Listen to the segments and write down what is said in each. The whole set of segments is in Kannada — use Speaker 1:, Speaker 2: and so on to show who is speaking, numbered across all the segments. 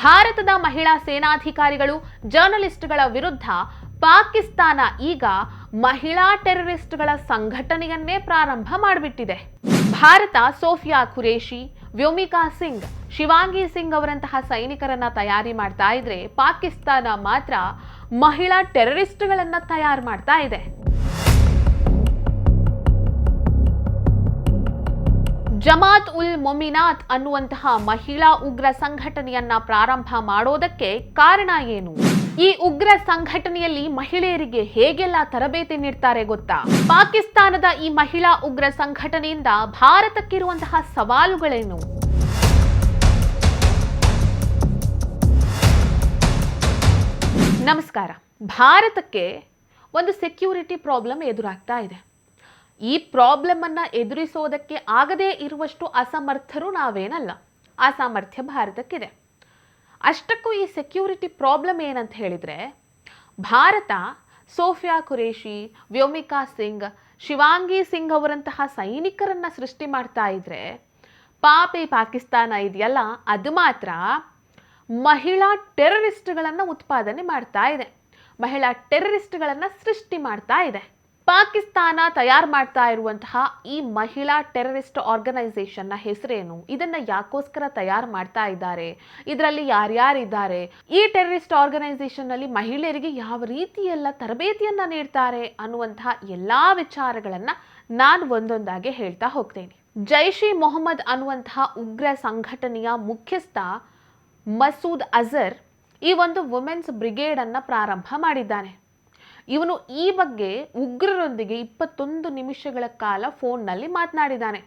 Speaker 1: ಭಾರತದ ಮಹಿಳಾ ಸೇನಾಧಿಕಾರಿಗಳು, ಜರ್ನಲಿಸ್ಟ್ಗಳ ವಿರುದ್ಧ ಪಾಕಿಸ್ತಾನ ಈಗ ಮಹಿಳಾ ಟೆರರಿಸ್ಟ್ಗಳ ಸಂಘಟನೆಯನ್ನೇ ಪ್ರಾರಂಭ ಮಾಡಿಬಿಟ್ಟಿದೆ. ಭಾರತ ಸೋಫಿಯಾ ಖುರೇಶಿ ವ್ಯೋಮಿಕಾ ಸಿಂಗ್, ಶಿವಾಂಗಿ ಸಿಂಗ್ ಅವರಂತಹ ಸೈನಿಕರನ್ನ ತಯಾರಿ ಮಾಡ್ತಾ ಇದ್ರೆ ಪಾಕಿಸ್ತಾನ ಮಾತ್ರ ಮಹಿಳಾ ಟೆರರಿಸ್ಟ್ಗಳನ್ನ ತಯಾರು ಮಾಡ್ತಾ ಇದೆ. ಜಮಾತ್ ಉಲ್ ಮೊಮಿನಾತ್ ಅನ್ನುವಂತಹ ಮಹಿಳಾ ಉಗ್ರ ಸಂಘಟನೆಯನ್ನ ಪ್ರಾರಂಭ ಮಾಡೋದಕ್ಕೆ ಕಾರಣ ಏನು? ಈ ಉಗ್ರ ಸಂಘಟನೆಯಲ್ಲಿ ಮಹಿಳೆಯರಿಗೆ ಹೇಗೆಲ್ಲ ತರಬೇತಿ ನೀಡ್ತಾರೆ ಗೊತ್ತಾ? ಪಾಕಿಸ್ತಾನದ ಈ ಮಹಿಳಾ ಉಗ್ರ ಸಂಘಟನೆಯಿಂದ ಭಾರತಕ್ಕಿರುವಂತಹ ಸವಾಲುಗಳೇನು? ನಮಸ್ಕಾರ. ಭಾರತಕ್ಕೆ ಒಂದು ಸೆಕ್ಯೂರಿಟಿ ಪ್ರಾಬ್ಲಮ್ ಎದುರಾಗ್ತಾ ಇದೆ. ಈ ಪ್ರಾಬ್ಲಮ್ ಅನ್ನ ಎದುರಿಸೋದಕ್ಕೆ ಆಗದೇ ಇರುವಷ್ಟು ಅಸಮರ್ಥರು ನಾವೇನಲ್ಲ. ಆ ಭಾರತಕ್ಕಿದೆ. ಅಷ್ಟಕ್ಕೂ ಈ ಸೆಕ್ಯೂರಿಟಿ ಪ್ರಾಬ್ಲಮ್ ಏನಂತ ಹೇಳಿದರೆ, ಭಾರತ ಸೋಫಿಯಾ ಕುರೇಶಿ ವ್ಯೋಮಿಕಾ ಸಿಂಗ್, ಶಿವಾಂಗಿ ಸಿಂಗ್ ಅವರಂತಹ ಸೈನಿಕರನ್ನ ಸೃಷ್ಟಿ ಮಾಡ್ತಾ ಇದ್ರೆ, ಪಾಪಿ ಪಾಕಿಸ್ತಾನ ಇದೆಯಲ್ಲ, ಅದು ಮಾತ್ರ ಮಹಿಳಾ ಟೆರರಿಸ್ಟ್ಗಳನ್ನು ಉತ್ಪಾದನೆ ಮಾಡ್ತಾ ಇದೆ. ಮಹಿಳಾ ಟೆರರಿಸ್ಟ್ಗಳನ್ನು ಸೃಷ್ಟಿ ಮಾಡ್ತಾ ಇದೆ. ಪಾಕಿಸ್ತಾನ ತಯಾರು ಮಾಡ್ತಾ ಇರುವಂತಹ ಈ ಮಹಿಳಾ ಟೆರರಿಸ್ಟ್ ಆರ್ಗನೈಸೇಷನ್ನ ಹೆಸರೇನು? ಇದನ್ನ ಯಾಕೋಸ್ಕರ ತಯಾರು ಮಾಡ್ತಾ ಇದ್ದಾರೆ? ಇದರಲ್ಲಿ ಯಾರ್ಯಾರಿದ್ದಾರೆ? ಈ ಟೆರರಿಸ್ಟ್ ಆರ್ಗನೈಸೇಷನ್ನಲ್ಲಿ ಮಹಿಳೆಯರಿಗೆ ಯಾವ ರೀತಿ ಎಲ್ಲ ತರಬೇತಿಯನ್ನ ನೀಡ್ತಾರೆ ಅನ್ನುವಂತಹ ಎಲ್ಲಾ ವಿಚಾರಗಳನ್ನ ನಾನು ಒಂದೊಂದಾಗಿ ಹೇಳ್ತಾ ಹೋಗ್ತೇನೆ. ಜೈಷ್ ಇ ಮೊಹಮ್ಮದ್ ಅನ್ನುವಂತಹ ಉಗ್ರ ಸಂಘಟನೆಯ ಮುಖ್ಯಸ್ಥ ಮಸೂದ್ ಅಜರ್ ಈ ಒಂದು ವುಮೆನ್ಸ್ ಬ್ರಿಗೇಡ್ ಅನ್ನ ಪ್ರಾರಂಭ ಮಾಡಿದ್ದಾನೆ. ಇವನು ಈ ಬಗ್ಗೆ ಉಗ್ರರೊಂದಿಗೆ ಇಪ್ಪತ್ತೊಂದು ನಿಮಿಷಗಳ ಕಾಲ ಫೋನ್ನಲ್ಲಿ ಮಾತನಾಡಿದ್ದಾನೆ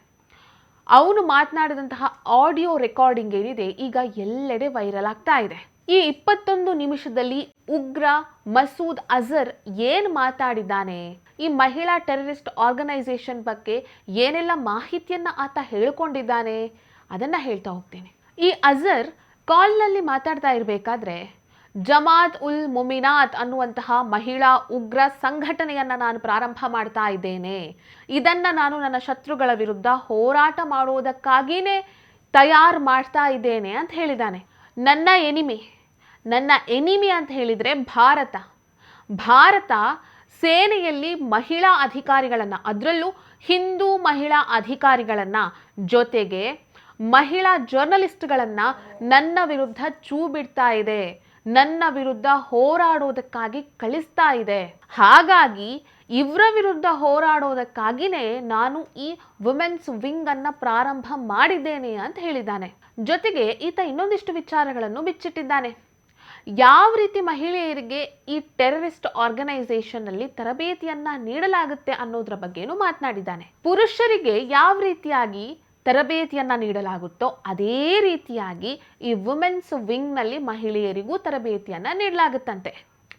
Speaker 1: ಅವನು ಮಾತನಾಡಿದಂತಹ ಆಡಿಯೋ ರೆಕಾರ್ಡಿಂಗ್ ಏನಿದೆ, ಈಗ ಎಲ್ಲೆಡೆ ವೈರಲ್ ಆಗ್ತಾ ಇದೆ. ಈ ಇಪ್ಪತ್ತೊಂದು ನಿಮಿಷದಲ್ಲಿ ಉಗ್ರ ಮಸೂದ್ ಅಜರ್ ಏನು ಮಾತಾಡಿದ್ದಾನೆ? ಈ ಮಹಿಳಾ ಟೆರರಿಸ್ಟ್ ಆರ್ಗನೈಸೇಷನ್ ಬಗ್ಗೆ ಏನೆಲ್ಲ ಮಾಹಿತಿಯನ್ನ ಆತ ಹೇಳ್ಕೊಂಡಿದ್ದಾನೆ? ಅದನ್ನ ಹೇಳ್ತಾ ಹೋಗ್ತೇನೆ. ಈ ಅಜರ್ ಕಾಲ್ನಲ್ಲಿ ಮಾತಾಡ್ತಾ ಇರಬೇಕಾದ್ರೆ ಜಮಾತ್ ಉಲ್ ಮುಮಿನಾತ್ ಅನ್ನುವಂತಹ ಮಹಿಳಾ ಉಗ್ರ ಸಂಘಟನೆಯನ್ನ ನಾನು ಪ್ರಾರಂಭ ಮಾಡ್ತಾ ಇದ್ದೇನೆ. ಇದನ್ನ ನಾನು ನನ್ನ ಶತ್ರುಗಳ ವಿರುದ್ಧ ಹೋರಾಟ ಮಾಡುವುದಕ್ಕಾಗಿಯೇ ತಯಾರು ಮಾಡ್ತಾ ಇದ್ದೇನೆ ಅಂತ ಹೇಳಿದ್ದಾನೆ. ನನ್ನ ಎನಿಮಿ ನನ್ನ ಎನಿಮಿ ಅಂತ ಹೇಳಿದರೆ ಭಾರತ. ಭಾರತ ಸೇನೆಯಲ್ಲಿ ಮಹಿಳಾ ಅಧಿಕಾರಿಗಳನ್ನು, ಅದರಲ್ಲೂ ಹಿಂದೂ ಮಹಿಳಾ ಅಧಿಕಾರಿಗಳನ್ನು ಜೊತೆಗೆ ಮಹಿಳಾ ಜರ್ನಲಿಸ್ಟ್ಗಳನ್ನು ನನ್ನ ವಿರುದ್ಧ ಚೂ ಬಿಡ್ತಾ ಇದೆ. ನನ್ನ ವಿರುದ್ಧ ಹೋರಾಡೋದಕ್ಕಾಗಿ ಕಳಿಸ್ತಾ ಇದೆ. ಹಾಗಾಗಿ ಇವರ ವಿರುದ್ಧ ಹೋರಾಡೋದಕ್ಕಾಗಿನೇ ನಾನು ಈ ವುಮೆನ್ಸ್ ವಿಂಗ್ ಅನ್ನ ಪ್ರಾರಂಭ ಮಾಡಿದ್ದೇನೆ ಅಂತ ಹೇಳಿದ್ದಾನೆ. ಜೊತೆಗೆ ಈತ ಇನ್ನೊಂದಿಷ್ಟು ವಿಚಾರಗಳನ್ನು ಬಿಚ್ಚಿಟ್ಟಿದ್ದಾನೆ. ಯಾವ ರೀತಿ ಮಹಿಳೆಯರಿಗೆ ಈ ಟೆರರಿಸ್ಟ್ ಆರ್ಗನೈಸೇಷನ್ ಅಲ್ಲಿ ತರಬೇತಿಯನ್ನ ನೀಡಲಾಗುತ್ತೆ ಅನ್ನೋದ್ರ ಬಗ್ಗೆನೂ ಮಾತನಾಡಿದ್ದಾನೆ. ಪುರುಷರಿಗೆ ಯಾವ ರೀತಿಯಾಗಿ ತರಬೇತಿಯನ್ನ ನೀಡಲಾಗುತ್ತೋ, ಅದೇ ರೀತಿಯಾಗಿ ಈ ವುಮೆನ್ಸ್ ವಿಂಗ್ನಲ್ಲಿ ಮಹಿಳೆಯರಿಗೂ ತರಬೇತಿಯನ್ನ ನೀಡಲಾಗುತ್ತಂತೆ.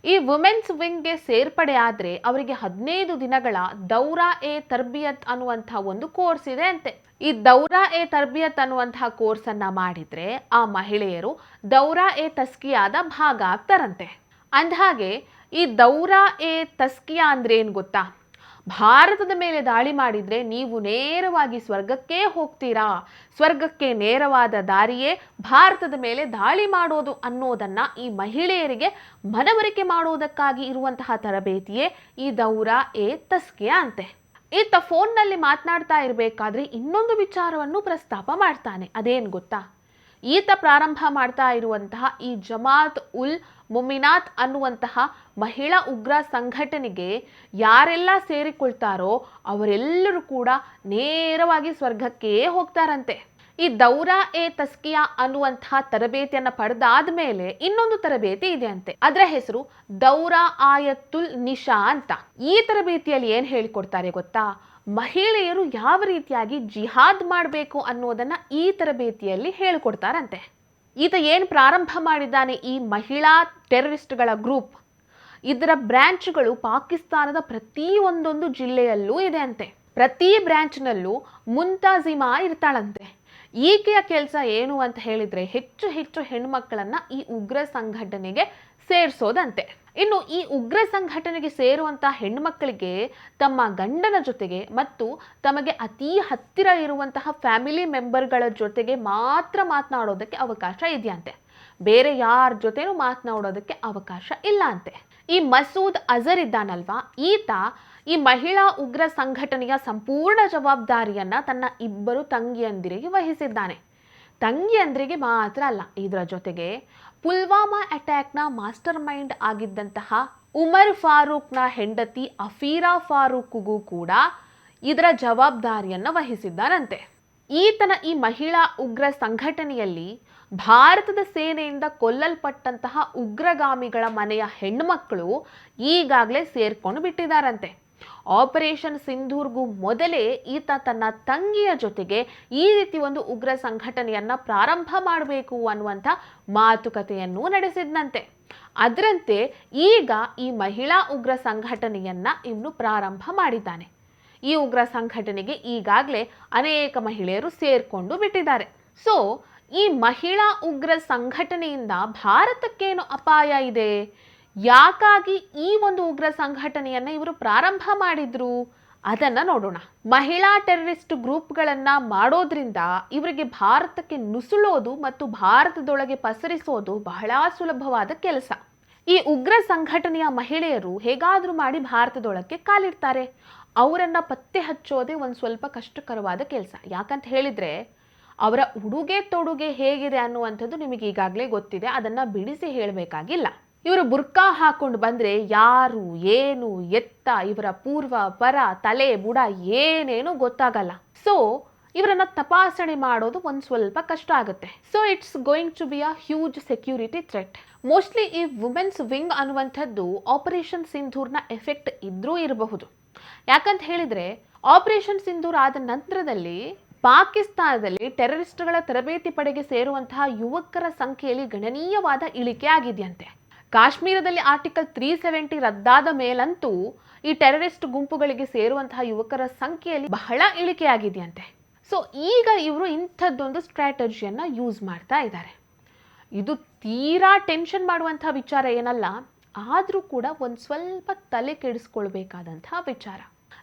Speaker 1: ಈ ವುಮೆನ್ಸ್ ವಿಂಗ್ಗೆ ಸೇರ್ಪಡೆ ಆದರೆ ಅವರಿಗೆ ಹದಿನೈದು ದಿನಗಳ ದೌರಾ ಎ ತರ್ಬಿಯತ್ ಅನ್ನುವಂಥ ಒಂದು ಕೋರ್ಸ್ ಇದೆ ಅಂತೆ. ಈ ದೌರಾ ಎ ತರ್ಬಿಯತ್ ಅನ್ನುವಂತಹ ಕೋರ್ಸನ್ನು ಮಾಡಿದರೆ ಆ ಮಹಿಳೆಯರು ದೌರಾ ಎ ತಸ್ಕಿಯಾದ ಭಾಗ ಆಗ್ತಾರಂತೆ. ಅಂದಹಾಗೆ ಈ ದೌರಾ ಎ ತಸ್ಕಿಯಾ ಅಂದ್ರೆ ಏನು ಗೊತ್ತಾ? ಭಾರತದ ಮೇಲೆ ದಾಳಿ ಮಾಡಿದರೆ ನೀವು ನೇರವಾಗಿ ಸ್ವರ್ಗಕ್ಕೆ ಹೋಗ್ತೀರಾ? ಸ್ವರ್ಗಕ್ಕೆ ನೇರವಾದ ದಾರಿಯೇ ಭಾರತದ ಮೇಲೆ ದಾಳಿ ಮಾಡೋದು ಅನ್ನೋದನ್ನು ಈ ಮಹಿಳೆಯರಿಗೆ ಮನವರಿಕೆ ಮಾಡುವುದಕ್ಕಾಗಿ ಇರುವಂತಹ ತರಬೇತಿಯೇ ಈ ದೌರಾ ಎ ತಸ್ಕಿಯ ಅಂತೆ. ಈತ ಫೋನ್ನಲ್ಲಿ ಮಾತನಾಡ್ತಾ ಇರಬೇಕಾದ್ರೆ ಇನ್ನೊಂದು ವಿಚಾರವನ್ನು ಪ್ರಸ್ತಾಪ ಮಾಡ್ತಾನೆ. ಅದೇನು ಗೊತ್ತಾ? ಈತ ಪ್ರಾರಂಭ ಮಾಡ್ತಾ ಇರುವಂತಹ ಈ ಜಮಾತ್ ಉಲ್ ಮುಮಿನಾತ್ ಅನ್ನುವಂತಹ ಮಹಿಳಾ ಉಗ್ರ ಸಂಘಟನೆಗೆ ಯಾರೆಲ್ಲ ಸೇರಿಕೊಳ್ತಾರೋ ಅವರೆಲ್ಲರೂ ಕೂಡ ನೇರವಾಗಿ ಸ್ವರ್ಗಕ್ಕೆ ಹೋಗ್ತಾರಂತೆ. ಈ ದೌರಾ ಎ ತಸ್ಕಿಯಾ ಅನ್ನುವಂತಹ ತರಬೇತಿಯನ್ನ ಪಡೆದಾದ ಮೇಲೆ ಇನ್ನೊಂದು ತರಬೇತಿ ಇದೆ ಅಂತೆ. ಅದರ ಹೆಸರು ದೌರಾ ಆಯತ್ತುಲ್ ನಿಶಾ ಅಂತ. ಈ ತರಬೇತಿಯಲ್ಲಿ ಏನ್ ಹೇಳಿಕೊಡ್ತಾರೆ ಗೊತ್ತಾ? ಮಹಿಳೆಯರು ಯಾವ ರೀತಿಯಾಗಿ ಜಿಹಾದ್ ಮಾಡಬೇಕು ಅನ್ನೋದನ್ನ ಈ ತರಬೇತಿಯಲ್ಲಿ ಹೇಳಿಕೊಡ್ತಾರಂತೆ. ಈತ ಏನು ಪ್ರಾರಂಭ ಮಾಡಿದ್ದಾನೆ ಈ ಮಹಿಳಾ ಟೆರರಿಸ್ಟ್ಗಳ ಗ್ರೂಪ್? ಇದರ ಬ್ರ್ಯಾಂಚ್ಗಳು ಪಾಕಿಸ್ತಾನದ ಪ್ರತಿ ಒಂದೊಂದು ಜಿಲ್ಲೆಯಲ್ಲೂ ಇದೆ ಅಂತೆ ಪ್ರತಿ ಬ್ರ್ಯಾಂಚ್ನಲ್ಲೂ ಮುಂತಾಜಿಮಾ ಇರ್ತಾಳಂತೆ. ಈಕೆಯ ಕೆಲಸ ಏನು ಅಂತ ಹೇಳಿದ್ರೆ ಹೆಚ್ಚು ಹೆಚ್ಚು ಹೆಣ್ಮಕ್ಕಳನ್ನು ಈ ಉಗ್ರ ಸಂಘಟನೆಗೆ ಸೇರಿಸೋದಂತೆ. ಇನ್ನು ಈ ಉಗ್ರ ಸಂಘಟನೆಗೆ ಸೇರುವಂತಹ ಹೆಣ್ಮಕ್ಕಳಿಗೆ ತಮ್ಮ ಗಂಡನ ಜೊತೆಗೆ ಮತ್ತು ತಮಗೆ ಅತಿ ಹತ್ತಿರ ಇರುವಂತಹ ಫ್ಯಾಮಿಲಿ ಮೆಂಬರ್ಗಳ ಜೊತೆಗೆ ಮಾತ್ರ ಮಾತನಾಡೋದಕ್ಕೆ ಅವಕಾಶ ಇದೆಯಂತೆ. ಬೇರೆ ಯಾರ ಜೊತೆನೂ ಮಾತನಾಡೋದಕ್ಕೆ ಅವಕಾಶ ಇಲ್ಲ ಅಂತೆ ಈ ಮಸೂದ್ ಅಜರ್ ಇದ್ದಾನಲ್ವಾ? ಈತ ಈ ಮಹಿಳಾ ಉಗ್ರ ಸಂಘಟನೆಯ ಸಂಪೂರ್ಣ ಜವಾಬ್ದಾರಿಯನ್ನ ತನ್ನ ಇಬ್ಬರು ತಂಗಿಯಂದಿರಿಗೆ ವಹಿಸಿದ್ದಾನೆ. ತಂಗಿಯಂದ್ರಿಗೆ ಮಾತ್ರ ಅಲ್ಲ, ಇದರ ಜೊತೆಗೆ ಪುಲ್ವಾಮಾ ಅಟ್ಯಾಕ್ನ ಮಾಸ್ಟರ್ ಮೈಂಡ್ ಆಗಿದ್ದಂತಹ ಉಮರ್ ಫಾರೂಕ್ನ ಹೆಂಡತಿ ಅಫೀರಾ ಫಾರೂಕ್ಗೂ ಕೂಡ ಇದರ ಜವಾಬ್ದಾರಿಯನ್ನು ವಹಿಸಿದ್ದಾರಂತೆ. ಈತನ ಈ ಮಹಿಳಾ ಉಗ್ರ ಸಂಘಟನೆಯಲ್ಲಿ ಭಾರತದ ಸೇನೆಯಿಂದ ಕೊಲ್ಲಲ್ಪಟ್ಟಂತಹ ಉಗ್ರಗಾಮಿಗಳ ಮನೆಯ ಹೆಣ್ಣುಮಕ್ಕಳು ಈಗಾಗಲೇ ಸೇರ್ಕೊಂಡು ಬಿಟ್ಟಿದ್ದಾರಂತೆ. ಆಪರೇಷನ್ ಸಿಂಧೂರ್ಗೂ ಮೊದಲೇ ಈತ ತನ್ನ ತಂಗಿಯ ಜೊತೆಗೆ ಈ ರೀತಿ ಒಂದು ಉಗ್ರ ಸಂಘಟನೆಯನ್ನ ಪ್ರಾರಂಭ ಮಾಡಬೇಕು ಅನ್ನುವಂಥ ಮಾತುಕತೆಯನ್ನು ನಡೆಸಿದ್ನಂತೆ. ಅದರಂತೆ ಈಗ ಈ ಮಹಿಳಾ ಉಗ್ರ ಸಂಘಟನೆಯನ್ನ ಇವನು ಪ್ರಾರಂಭ ಮಾಡಿದ್ದಾನೆ. ಈ ಉಗ್ರ ಸಂಘಟನೆಗೆ ಈಗಾಗಲೇ ಅನೇಕ ಮಹಿಳೆಯರು ಸೇರ್ಕೊಂಡು ಬಿಟ್ಟಿದ್ದಾರೆ. ಸೊ, ಈ ಮಹಿಳಾ ಉಗ್ರ ಸಂಘಟನೆಯಿಂದ ಭಾರತಕ್ಕೇನು ಅಪಾಯ ಇದೆ? ಯಾಕಾಗಿ ಈ ಒಂದು ಉಗ್ರ ಸಂಘಟನೆಯನ್ನ ಇವರು ಪ್ರಾರಂಭ ಮಾಡಿದ್ರು? ಅದನ್ನ ನೋಡೋಣ. ಮಹಿಳಾ ಟೆರರಿಸ್ಟ್ ಗ್ರೂಪ್ಗಳನ್ನು ಮಾಡೋದ್ರಿಂದ ಇವರಿಗೆ ಭಾರತಕ್ಕೆ ನುಸುಳೋದು ಮತ್ತು ಭಾರತದೊಳಗೆ ಪಸರಿಸೋದು ಬಹಳ ಸುಲಭವಾದ ಕೆಲಸ. ಈ ಉಗ್ರ ಸಂಘಟನೆಯ ಮಹಿಳೆಯರು ಹೇಗಾದರೂ ಮಾಡಿ ಭಾರತದೊಳಕ್ಕೆ ಕಾಲಿಡ್ತಾರೆ. ಅವರನ್ನು ಪತ್ತೆ ಹಚ್ಚೋದೇ ಒಂದು ಸ್ವಲ್ಪ ಕಷ್ಟಕರವಾದ ಕೆಲಸ. ಯಾಕಂತ ಹೇಳಿದ್ರೆ, ಅವರ ಉಡುಗೆ ತೊಡುಗೆ ಹೇಗಿದೆ ಅನ್ನುವಂಥದ್ದು ನಿಮಗೆ ಈಗಾಗಲೇ ಗೊತ್ತಿದೆ. ಅದನ್ನ ಬಿಡಿಸಿ ಹೇಳಬೇಕಾಗಿಲ್ಲ. ಇವರು ಬುರ್ಕಾ ಹಾಕೊಂಡು ಬಂದ್ರೆ ಯಾರು, ಏನು, ಎತ್ತ, ಇವರ ಪೂರ್ವ, ಪರ, ತಲೆ, ಬುಡ ಏನೇನು ಗೊತ್ತಾಗಲ್ಲ. ಸೊ ಇವರನ್ನ ತಪಾಸಣೆ ಮಾಡೋದು ಒಂದು ಸ್ವಲ್ಪ ಕಷ್ಟ ಆಗುತ್ತೆ. So it's going to be a huge security threat mostly ಈ ವುಮೆನ್ಸ್ ವಿಂಗ್ ಅನ್ನುವಂಥದ್ದು ಆಪರೇಷನ್ ಸಿಂಧೂರ್ನ ಎಫೆಕ್ಟ್ ಇದ್ರೂ ಇರಬಹುದು. ಯಾಕಂತ ಹೇಳಿದ್ರೆ ಆಪರೇಷನ್ ಸಿಂಧೂರ್ ಆದ ನಂತರದಲ್ಲಿ ಪಾಕಿಸ್ತಾನದಲ್ಲಿ ಟೆರರಿಸ್ಟ್ಗಳ ತರಬೇತಿ ಪಡೆಗೆ ಸೇರುವಂತಹ ಯುವಕರ ಸಂಖ್ಯೆಯಲ್ಲಿ ಗಣನೀಯವಾದ ಇಳಿಕೆ ಆಗಿದೆಯಂತೆ. ಕಾಶ್ಮೀರದಲ್ಲಿ ಆರ್ಟಿಕಲ್ ತ್ರೀ ಸೆವೆಂಟಿ ರದ್ದಾದ ಮೇಲಂತೂ ಈ ಟೆರರಿಸ್ಟ್ ಗುಂಪುಗಳಿಗೆ ಸೇರುವಂತಹ ಯುವಕರ ಸಂಖ್ಯೆಯಲ್ಲಿ ಬಹಳ ಇಳಿಕೆಯಾಗಿದೆಯಂತೆ. ಸೊ ಈಗ ಇವರು ಇಂಥದ್ದೊಂದು ಸ್ಟ್ರಾಟಜಿಯನ್ನು ಯೂಸ್ ಮಾಡ್ತಾ ಇದ್ದಾರೆ. ಇದು ತೀರಾ ಟೆನ್ಷನ್ ಮಾಡುವಂಥ ವಿಚಾರ ಏನಲ್ಲ, ಆದರೂ ಕೂಡ ಒಂದು ಸ್ವಲ್ಪ ತಲೆ ಕೆಡಿಸ್ಕೊಳ್ಬೇಕಾದಂತಹ ವಿಚಾರ.